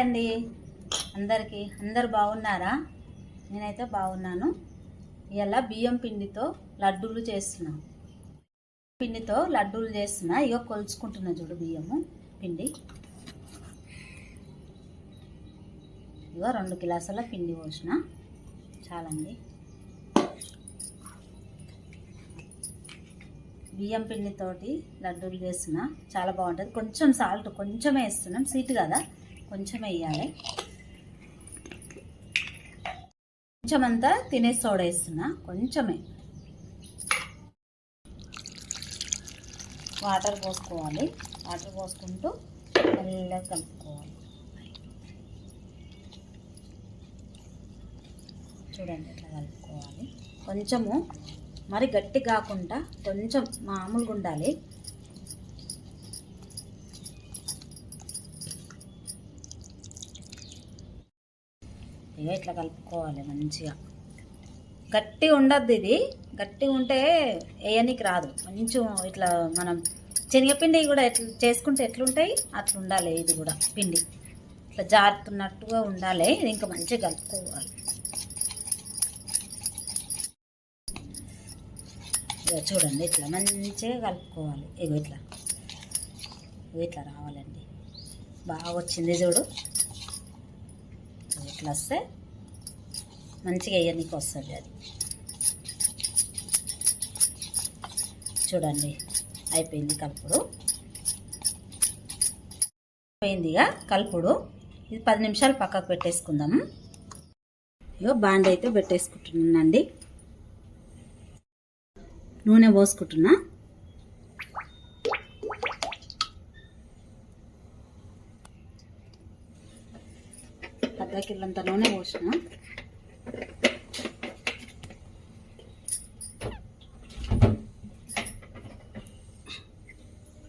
అండి. అందరికీ అందరు బాగున్నారా? నేనైతే బాగున్నాను. ఇలా బియ్యం పిండితో లడ్డూలు చేస్తున్నా. పిండితో లడ్డూలు చేస్తున్నా. ఇగో కొలుచుకుంటున్నా చూడు బియ్యము పిండి. ఇగో రెండు గిలాసుల పిండి పోసిన. చాలండి. బియ్యం పిండితోటి లడ్డూలు చేస్తున్నా. చాలా బాగుంటుంది. కొంచెం సాల్ట్ కొంచెమే వేస్తున్నాం. స్వీట్ కదా. కొంచెం వేయాలి కొంచెం అంతా తినే సోడా వేస్తున్నా కొంచెమే. వాటర్ పోసుకోవాలి. వాటర్ పోసుకుంటూ మెల్లగా కలుపుకోవాలి. చూడండి ఇట్లా కలుపుకోవాలి. కొంచెము మరి గట్టి కాకుండా కొంచెం మామూలుగా ఉండాలి ఇట్లా కలుపుకోవాలి మంచిగా. గట్టి ఉండద్దు ఇది. గట్టి ఉంటే వేయనీకి రాదు. మంచిగా ఇట్లా మనం శనగపిండి కూడా ఎట్లా చేసుకుంటే ఎట్లుంటాయి? అట్లా ఉండాలి ఇది కూడా పిండి. ఇట్లా జారుతున్నట్టుగా ఉండాలి. ఇది ఇంకా మంచిగా కలుపుకోవాలి. చూడండి ఇట్లా మంచిగా కలుపుకోవాలి. ఇగో ఇట్లా. ఇగో ఇట్లా రావాలండి. బాగా వచ్చింది చూడు. ఇట్లా వస్తే మంచిగా వేయడానికి వస్తుంది అది. చూడండి అయిపోయింది కలుపుడు. అయిపోయిందిగా కలుపుడు. ఇది పది నిమిషాలు పక్కకు పెట్టేసుకుందాము ఇగో బాండ్ అయితే పెట్టేసుకుంటున్నానండి. నూనె పోసుకుంటున్నా. అర్ధకిల్లంత నూనె పోసిన.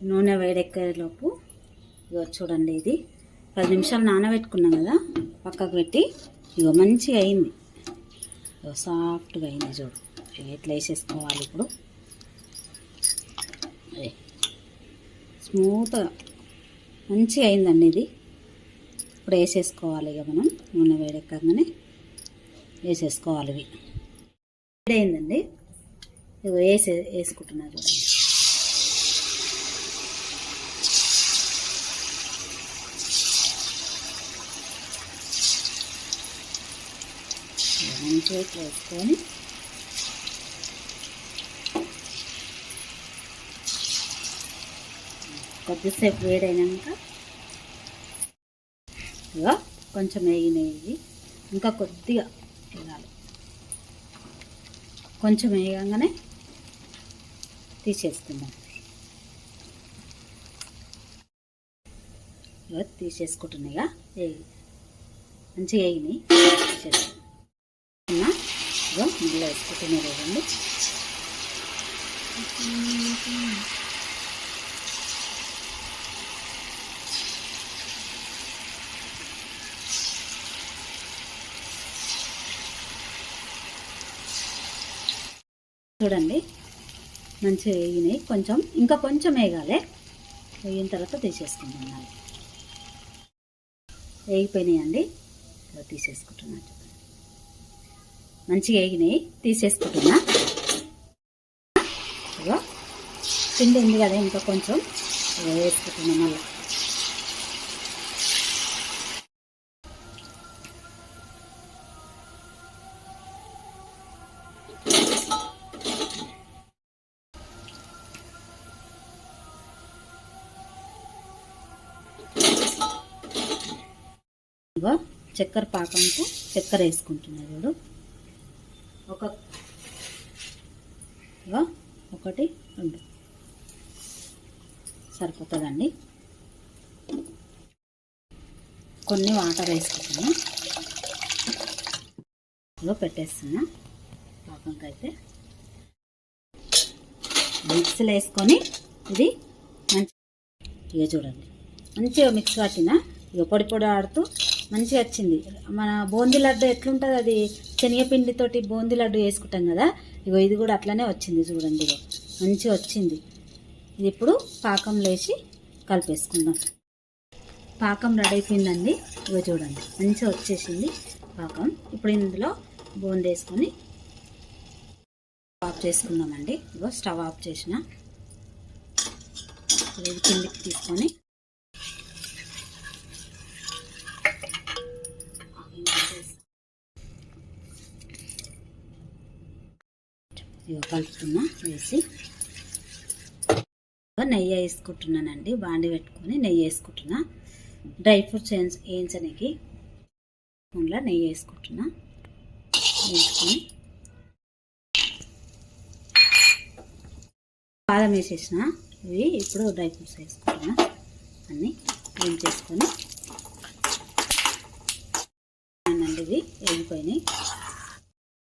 నూనె వేడెక్కేలోపు ఇగో చూడండి ఇది. పది నిమిషాలు నానబెట్టుకున్నాం కదా పక్కకు పెట్టి. ఇగో మంచిగా అయింది. ఇగో సాఫ్ట్గా అయింది చూడు. ఎట్లా వేసేసుకోవాలి ఇప్పుడు? అదే స్మూత్గా. మంచిగా అయిందండి ఇది. ఇప్పుడు వేసేసుకోవాలి ఇక మనం. నూనె వేడెక్కగానే వేసేసుకోవాలి ఇవి. వేడైందండి. ఇవి వేసే వేసుకుంటున్నా చూడండి. మంచిగా వేసుకొని కొద్దిసేపు వేడైనాక ఇక కొంచెం వేగినాయి ఇంకా కొద్దిగా వేయాలి కొంచెం వేయగానే తీసేస్తున్నాం. ఇక తీసేసుకుంటున్నాయిగా. వేగి మంచిగా వేగినాయి. తీసేసుకున్నా. ఇక మళ్ళీ వేసుకుంటున్నాయి కదండి చూడండి. మంచిగా వేగినాయి. కొంచెం ఇంకా కొంచెం వేగాలి. వేగిన తర్వాత తీసేసుకుందాం నాలుగు వేగిపోయినాయండి. ఇలా తీసేసుకుంటున్నా చూడండి. మంచిగా వేగినాయి. తీసేసుకుంటున్నా. ఇగో పిండి ఉంది కదా ఇంకా కొంచెం. ఇగో వేసుకుంటున్నా మళ్ళీ. చక్కెర పాకంకు చక్కెర వేసుకుంటున్నా చూడు. ఒక ఒకటి రెండు. సరిపోతుందండి. కొన్ని వాటర్ వేసుకుంటున్నా. ఇగో పెట్టేస్తున్నా. పాకంకైతే. మిక్సీలో వేసుకొని ఇది మంచి ఇక చూడండి. మంచిగా మిక్స్ పట్టిన. ఇక పొడి పొడి ఆడుతూ మంచిగా వచ్చింది. మన బూందీ లడ్డు ఎట్లుంటుంది అది? శనగపిండితోటి బూందీ లడ్డు వేసుకుంటాం కదా? ఇగో ఇది కూడా అట్లనే వచ్చింది చూడండి ఇగో. మంచిగా వచ్చింది. ఇది ఇప్పుడు పాకం లేచి కలిపేసుకుందాం. పాకం రెడీ అయిపోయిందండి. ఇగో చూడండి. మంచిగా వచ్చేసింది పాకం. ఇప్పుడు ఇందులో బూంది వేసుకొని ఆఫ్ చేసుకుందామండి. ఇగో స్టవ్ ఆఫ్ చేసిన. ఇది కిందికి తీసుకొని ఇగో కలుపుతున్నా వేసి. నెయ్యి వేసుకుంటున్నానండి బాండి పెట్టుకొని నెయ్యి వేసుకుంటున్నా. డ్రై ఫ్రూట్స్ వేయించడానికి స్పూన్లో నెయ్యి వేసుకుంటున్నా. వేసుకొని. బాదం వేసేసిన ఇవి ఇప్పుడు డ్రై ఫ్రూట్స్ వేసుకుంటున్నా. అన్నీ క్లీన్ అండి ఇవి వెళ్ళిపోయినాయి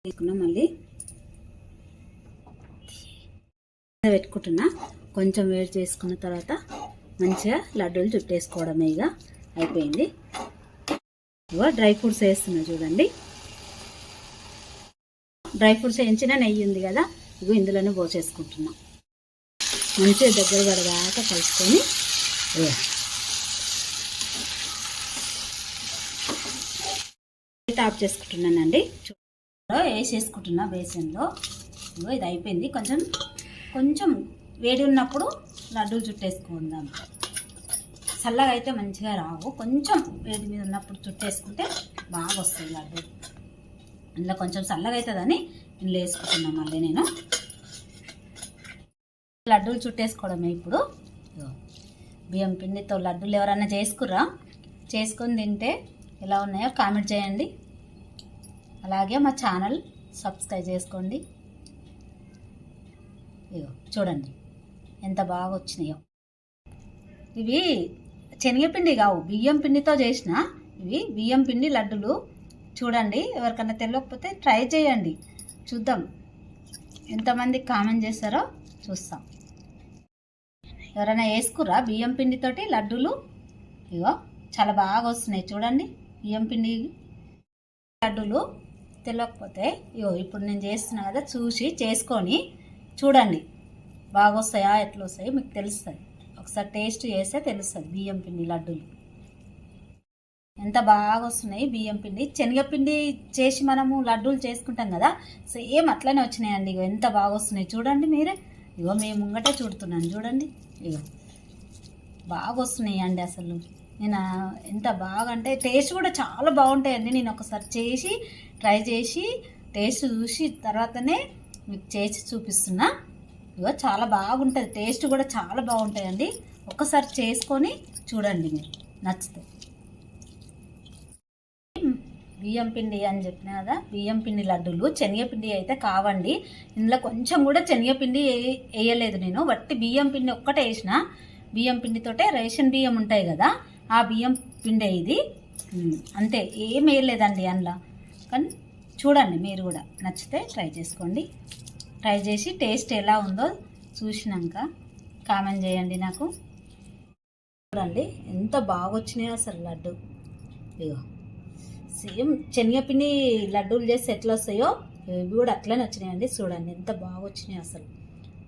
తీసుకున్నా మళ్ళీ పెట్టుకుంటున్నా. కొంచెం వేడి చేసుకున్న తర్వాత మంచిగా లడ్డూలు చుట్టేసుకోవడమే ఇక. అయిపోయింది. ఇగో డ్రై ఫ్రూట్స్ వేస్తున్నా చూడండి. డ్రై ఫ్రూట్స్ వేయించిన నెయ్యి ఉంది కదా ఇగో ఇందులోనే పోసేసుకుంటున్నా. మంచిగా దగ్గర పడదాకా కలుపుకొని టాప్ చేసుకుంటున్నానండి. వేసేసుకుంటున్నా బేసన్లో. ఇగో ఇది అయిపోయింది. కొంచెం కొంచెం వేడి ఉన్నప్పుడు లడ్డూలు చుట్టేసుకుందాం. చల్లగా అయితే మంచిగా రావు. కొంచెం వేడి మీద ఉన్నప్పుడు చుట్టేసుకుంటే బాగా వస్తుంది లడ్డు ఇందులో కొంచెం చల్లగా అవుతుందని ఇందులో వేసుకుంటున్నాను మళ్ళీ నేను. లడ్డూలు చుట్టేసుకోవడమే ఇప్పుడు. బియ్యం పిండితో లడ్డూలు ఎవరైనా చేసుకుర్రా? చేసుకొని తింటే ఎలా ఉన్నాయో కామెంట్ చేయండి. అలాగే మా ఛానల్ సబ్స్క్రైబ్ చేసుకోండి. ఇగో చూడండి. ఎంత బాగా వచ్చినాయో ఇవి శనగపిండి కావు బియ్యం పిండితో చేసిన ఇవి బియ్యం పిండి లడ్డులు. చూడండి ఎవరికన్నా తెలియకపోతే ట్రై చేయండి. చూద్దాం. ఎంతమంది కామెంట్ చేస్తారో చూస్తాం. ఎవరైనా వేసుకురా బియ్యం పిండితోటి లడ్డూలు? ఇగో చాలా బాగా వస్తున్నాయి చూడండి బియ్యం పిండి లడ్డూలు. తెలియకపోతే ఇగో ఇప్పుడు నేను చేస్తున్నా కదా చూసి చేసుకొని చూడండి. బాగా వస్తాయా ఎట్లా వస్తాయో మీకు తెలుస్తుంది. ఒకసారి టేస్ట్ చేస్తే తెలుస్తుంది బియ్యం పిండి లడ్డూలు. ఎంత బాగా వస్తున్నాయి బియ్యం పిండి. శనగపిండి చేసి మనము లడ్డూలు చేసుకుంటాం కదా సేమ్ అట్లనే వచ్చినాయండి ఇగో. ఎంత బాగా వస్తున్నాయి చూడండి మీరే. ఇగో మేము ముంగటే చూడుతున్నాను చూడండి. ఇగో బాగా వస్తున్నాయి అండి అసలు. నేను ఎంత బాగా అంటే టేస్ట్ కూడా చాలా బాగుంటాయండి. నేను ఒకసారి చేసి ట్రై చేసి టేస్ట్ చూసి తర్వాతనే మీకు చేసి చూపిస్తున్నా. ఇగో చాలా బాగుంటుంది. టేస్ట్ కూడా చాలా బాగుంటాయండి. ఒక్కసారి చేసుకొని చూడండి మీరు. నచ్చితే. బియ్యం పిండి అని చెప్పిన కదా బియ్యం పిండి లడ్డూలు శనగపిండి అయితే కావండి. ఇందులో కొంచెం కూడా శనగపిండి వేయలేదు నేను. వట్టి బియ్యం పిండి ఒక్కటే వేసిన. బియ్యం పిండితోటే రేషన్ బియ్యం ఉంటాయి కదా ఆ బియ్యం పిండి ఇది. అంతే. ఏం వేయలేదండి అందులో. కానీ చూడండి మీరు కూడా నచ్చితే ట్రై చేసుకోండి. ట్రై చేసి టేస్ట్ ఎలా ఉందో చూసినాక కామెంట్ చేయండి నాకు. చూడండి ఎంత బాగా వచ్చినాయో అసలు లడ్డు. ఇగో సేమ్ శనగపిండి లడ్డూలు చేస్తే ఎట్లా వస్తాయో ఇవి కూడా అట్లనే వచ్చినాయండి. చూడండి ఎంత బాగా వచ్చినాయి అసలు.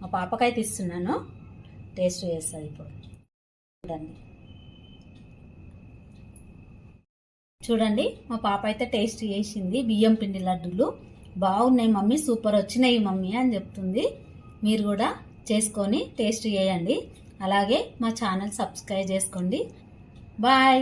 మా పాపకైతే ఇస్తున్నాను. టేస్ట్ చేస్తుంది ఇప్పుడు. చూడండి. చూడండి మా పాప అయితే టేస్ట్ చేసింది బియ్యం పిండి లడ్డూలు. బాగున్నాయి మమ్మీ సూపర్ వచ్చినాయి మమ్మీ అని చెప్తుంది. మీరు కూడా చేసుకొని టేస్ట్ చేయండి. అలాగే మా ఛానల్ సబ్స్క్రైబ్ చేసుకోండి. బాయ్.